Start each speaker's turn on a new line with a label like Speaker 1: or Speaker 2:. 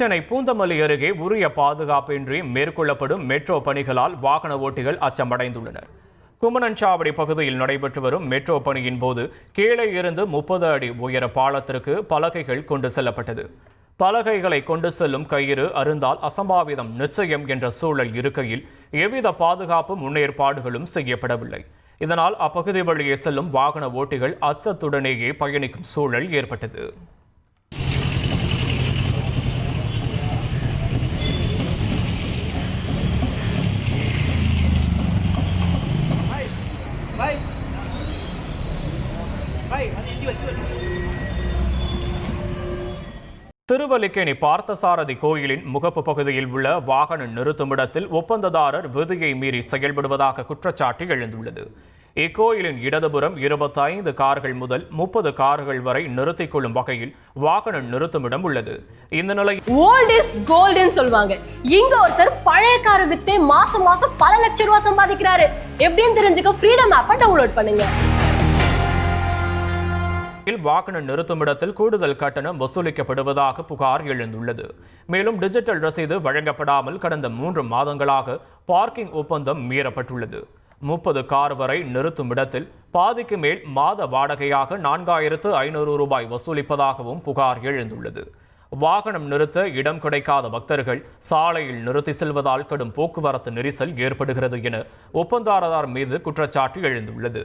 Speaker 1: சென்னை பூந்தமல்லி அருகே உரிய பாதுகாப்பின்றி மேற்கொள்ளப்படும் மெட்ரோ பணிகளால் வாகன ஓட்டிகள் அச்சமடைந்துள்ளனர். குமணன்சாவடி பகுதியில் நடைபெற்று வரும் மெட்ரோ பணியின் போது கீழே இருந்து முப்பது அடி உயர பாலத்திற்கு பலகைகள் கொண்டு செல்லப்பட்டது. பலகைகளை கொண்டு செல்லும் கயிறு அருந்தால் அசம்பாவிதம் நிச்சயம் என்ற சூழல் இருக்கையில் எவ்வித பாதுகாப்பு முன்னேற்பாடுகளும் செய்யப்படவில்லை. இதனால் அப்பகுதி வழியே செல்லும் வாகன ஓட்டிகள் அச்சத்துடனேயே பயணிக்கும் சூழல் ஏற்பட்டது.
Speaker 2: Bye. அது வச்சு
Speaker 1: திருவல்லிக்கேணி பார்த்தசாரதி கோயிலின் முகப்பு பகுதியில் உள்ள வாகன நிறுத்துமிடத்தில் ஒப்பந்ததாரர் விதியை மீறி செயல்படுவதாக குற்றச்சாட்டு எழுந்துள்ளது இக்கோயிலின் இடதுபுறம் இருபத்தைந்து கார்கள் முதல் முப்பது கார்கள் வரை நிறுத்திக் கொள்ளும் வகையில் வாகன நிறுத்துமிடம் உள்ளது. இந்த நிலையில்
Speaker 3: ஓல்ட் இஸ் கோல்டுன்னு சொல்லுவாங்க. இங்க ஒருத்தர் பழைய காரை வித்தே மாசம் மாசம் பல லட்சம் ரூபாய் சம்பாதிக்கிறாரு. எப்படின்னு தெரிஞ்சுக்க ஃப்ரீடம் ஆப்பை டவுன்லோட் பண்ணுங்க.
Speaker 1: வாகன நிறுத்துமிடத்தில் கூடுதல் கட்டணம் வசூலிக்கப்படுவதாக புகார் எழுந்துள்ளது. மேலும் டிஜிட்டல் ரசீது வழங்கப்படாமல் கடந்த மூன்று மாதங்களாக பார்க்கிங் ஒப்பந்தம் மீறப்பட்டுள்ளது. முப்பது கார் வரை நிறுத்தும் இடத்தில் பாதிக்கு மேல் மாத வாடகையாக நான்காயிரத்து ஐநூறு ரூபாய் வசூலிப்பதாகவும் புகார் எழுந்துள்ளது. வாகனம் நிறுத்த இடம் கிடைக்காத பக்தர்கள் சாலையில் நிறுத்தி செல்வதால் கடும் போக்குவரத்து நெரிசல் ஏற்படுகிறது என ஒப்பந்தாரதார் மீது குற்றச்சாட்டு எழுந்துள்ளது.